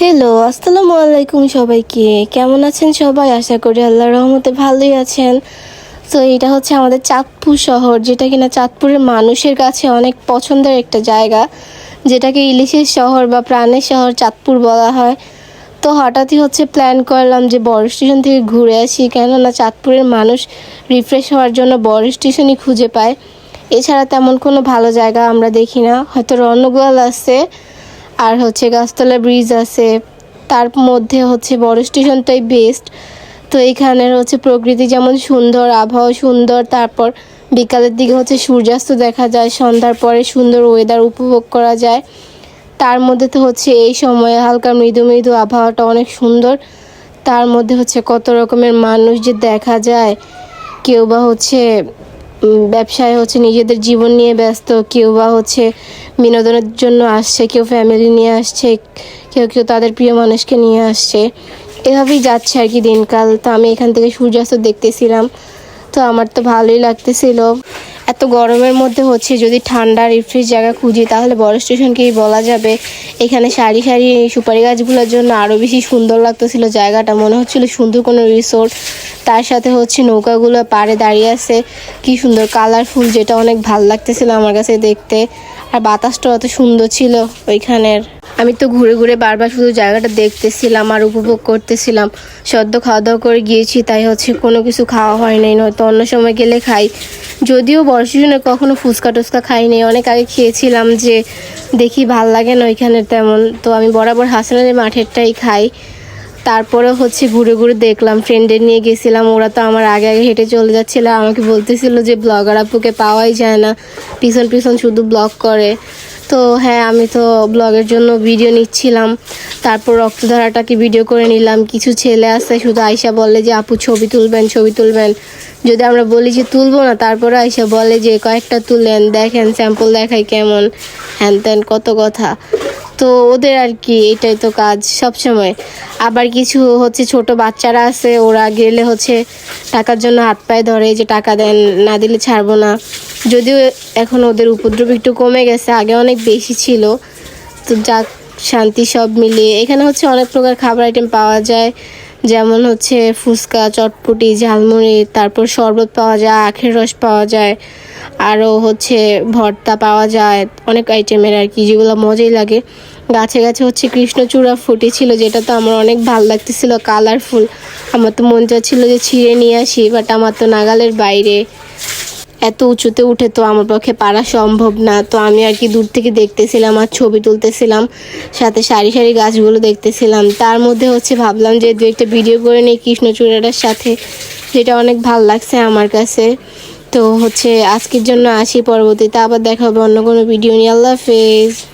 Hello আসসালামু আলাইকুম সবাইকে। কেমন আছেন সবাই? আশা করি আল্লাহর রহমতে ভালোই আছেন। তো এটা হচ্ছে আমাদের চাঁদপুর শহর, যেটা কিনা চাঁদপুরের মানুষের কাছে অনেক পছন্দের একটা জায়গা, যেটাকে ইলিশের শহর বা প্রাণের শহর চাঁদপুর বলা হয়। তো হঠাৎই হচ্ছে প্ল্যান করলাম যে বড় স্টেশন থেকে ঘুরে আসি, কেননা চাঁদপুরের মানুষ রিফ্রেশ হওয়ার জন্য বড় স্টেশনই খুঁজে পায়। এছাড়া তেমন কোনো ভালো জায়গা আমরা দেখি না। হয়তো রণগোয়াল আছে আর হচ্ছে গাছতলা ব্রিজ আছে, তার মধ্যে হচ্ছে বড় স্টেশনটাই বেস্ট তো এখানের হচ্ছে প্রকৃতি যেমন সুন্দর, আবহাওয়া সুন্দর, তারপর বিকালের দিকে হচ্ছে সূর্যাস্ত দেখা যায়, সন্ধ্যার পরে সুন্দর ওয়েদার উপভোগ করা যায়। তার মধ্যে তো হচ্ছে এই সময়ে হালকা মৃদু মৃদু আবহাওয়াটা অনেক সুন্দর। তার মধ্যে হচ্ছে কত রকমের মানুষ যে দেখা যায়, কেউ বা হচ্ছে ব্যবসায় হচ্ছে নিজেদের জীবন নিয়ে ব্যস্ত, কেউ বা হচ্ছে বিনোদনের জন্য আসছে, কেউ ফ্যামিলি নিয়ে আসছে, কেউ কেউ তাদের প্রিয় মানুষকে নিয়ে আসছে। এভাবেই যাচ্ছে আর কি দিনকাল। তো আমি এখান থেকে সূর্যাস্ত দেখতেছিলাম। তো আমার তো ভালোই লাগতেছিল। এত গরমের মধ্যে হচ্ছে যদি ঠান্ডা রিফ্রেশ জায়গা খুঁজি, তাহলে বড় স্টেশনকেই বলা যাবে। এখানে সারি সারি সুপারি গাছগুলোর জন্য আরও বেশি সুন্দর লাগতেছিল জায়গাটা। মনে হচ্ছিল সুন্দর কোনো রিসোর্ট তার সাথে হচ্ছে নৌকাগুলো পাড়ে দাঁড়িয়ে আছে। কি সুন্দর কালারফুল যেটা অনেক ভালো লাগতেছিল আমার কাছে দেখতে। আর বাতাসটা অত সুন্দর ছিল ওইখানের। আমি তো ঘুরে ঘুরে বারবার শুধু জায়গাটা দেখতেছিলাম আর উপভোগ করতেছিলাম। সদ্য খাওয়া দাওয়া করে গিয়েছি, তাই হচ্ছে কোনো কিছু খাওয়া হয় নাই নয়তো অন্য সময় গেলে খাই। যদিও বর্ষজনে কখনো ফুচকা টুচকা খাইনি। অনেক আগে খেয়েছিলাম যে, দেখি ভালো লাগে না ওইখানে তেমন। তো আমি বরাবর হাসানের মাঠেরটাই খাই। তারপরে হচ্ছে ঘুরে ঘুরে দেখলাম ফ্রেন্ডের নিয়ে গেছিলাম, ওরা তো আমার আগে আগে হেঁটে চলে যাচ্ছিল, আমাকে বলতেছিল যে ব্লগার আপুকে পাওয়াই যায় না, পিছন পিছন শুধু ব্লগ করে। তো হ্যাঁ আমি তো ব্লগের জন্য ভিডিও নিচ্ছিলাম, তারপর রক্তধারাটাকে ভিডিও করে নিলাম, কিছু ছেলে আছে, শুধু আয়সা বলে যে, আপু, ছবি তুলবেন ছবি তুলবেন। যদি আমরা বলি যে তুলবো না, তারপরে আয়সা বলে যে, কয়েকটা তুলেন, দেখেন স্যাম্পল দেখাই কেমন। হ্যান ত্যান, কত কথা। তো ওদের আর কি, এটাই তো কাজ সব সময় আবার কিছু হচ্ছে ছোট বাচ্চারা আছে, ওরা গেলে হচ্ছে টাকার জন্য হাত পায়ে ধরে যে টাকা দেন, না দিলে ছাড়বো না। যদিও এখন ওদের উপদ্রব একটু কমে গেছে, আগে অনেক বেশি ছিল। তো যাক, শান্তি সব মিলিয়ে এখানে হচ্ছে অনেক প্রকার খাবার আইটেম পাওয়া যায়। যেমন হচ্ছে ফুচকা, চটপটি, ঝালমুড়ি, তারপর শরবত পাওয়া যায়, আখের রস পাওয়া যায় আরও হচ্ছে ভর্তা পাওয়া যায়, অনেক আইটেমের আর কি, যেগুলো মজাই লাগে। গাছে গাছে হচ্ছে কৃষ্ণচূড়া ফুটেছিল, যেটা তো আমার অনেক ভালো লাগতেছিল কালারফুল আমার তো মন চাচ্ছিল যে ছিঁড়ে নিয়ে আসি বাট আমার তো নাগালের বাইরে এত উঁচুতে উঠে তো আমার পক্ষে পারা সম্ভব না। তো আমি আর কি দূর থেকে দেখতেছিলাম আর ছবি তুলতেছিলাম, সাথে সারি সারি গাছগুলো দেখতেছিলাম। তার মধ্যে হচ্ছে ভাবলাম যে দু একটা ভিডিও করে নিই কৃষ্ণচূড়াটার সাথে, যেটা অনেক ভালো লাগছে আমার কাছে। তো হচ্ছে আজকের জন্য আসি পরবর্তীতে, আবার দেখা হবে অন্য কোনো ভিডিও নিয়ে। আল্লাহ হাফেজ।